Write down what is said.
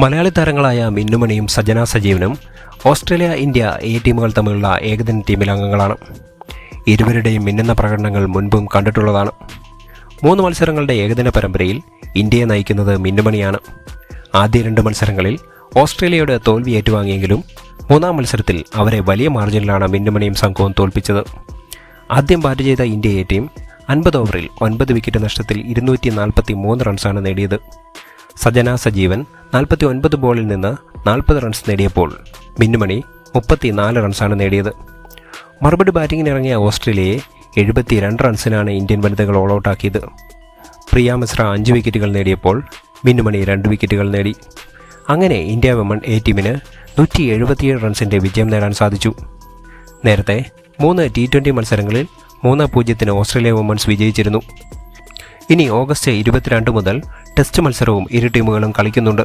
മലയാളി താരങ്ങളായ മിന്നുമണിയും സജന സജീവനും ഓസ്ട്രേലിയ ഇന്ത്യ എ ടീമുകൾ തമ്മിലുള്ള ഏകദിന ടീമിലെ അംഗങ്ങളാണ്. ഇരുവരുടെയും മിന്നുന്ന പ്രകടനങ്ങൾ മുൻപും കണ്ടിട്ടുള്ളതാണ്. മൂന്ന് മത്സരങ്ങളുടെ ഏകദിന പരമ്പരയിൽ ഇന്ത്യയെ നയിക്കുന്നത് മിന്നുമണിയാണ്. ആദ്യ രണ്ട് മത്സരങ്ങളിൽ ഓസ്ട്രേലിയയുടെ തോൽവി ഏറ്റുവാങ്ങിയെങ്കിലും മൂന്നാം മത്സരത്തിൽ അവരെ വലിയ മാർജിനിലാണ് മിന്നുമണിയും സംഘവും തോൽപ്പിച്ചത്. ആദ്യം ബാറ്റ് ചെയ്ത ഇന്ത്യ എ ടീം അൻപത് ഓവറിൽ ഒൻപത് വിക്കറ്റ് നഷ്ടത്തിൽ ഇരുന്നൂറ്റി നാൽപ്പത്തി മൂന്ന് റൺസാണ് നേടിയത്. സജന സജീവൻ നാൽപ്പത്തി ഒൻപത് ബോളിൽ നിന്ന് നാൽപ്പത് റൺസ് നേടിയപ്പോൾ മിന്നുമണി മുപ്പത്തി നാല് റൺസാണ് നേടിയത്. മറുപടി ബാറ്റിംഗിന് ഇറങ്ങിയ ഓസ്ട്രേലിയയെ എഴുപത്തി രണ്ട് റൺസിനാണ് ഇന്ത്യൻ വനിതകൾ ഓൾ ഔട്ടാക്കിയത് പ്രിയ മിശ്ര അഞ്ച് വിക്കറ്റുകൾ നേടിയപ്പോൾ മിന്നുമണി രണ്ട് വിക്കറ്റുകൾ നേടി. അങ്ങനെ ഇന്ത്യ വിമൺ എ ടീമിന് നൂറ്റി എഴുപത്തിയേഴ് റൺസിന്റെ വിജയം നേടാൻ സാധിച്ചു. നേരത്തെ മൂന്ന് ടി ട്വന്റി മത്സരങ്ങളിൽ മൂന്ന് പൂജ്യത്തിന് ഓസ്ട്രേലിയ വുമൺസ് വിജയിച്ചിരുന്നു. ഇനി ഓഗസ്റ്റ് ഇരുപത്തിരണ്ട് മുതൽ ടെസ്റ്റ് മത്സരവും ഇരു ടീമുകളും കളിക്കുന്നുണ്ട്.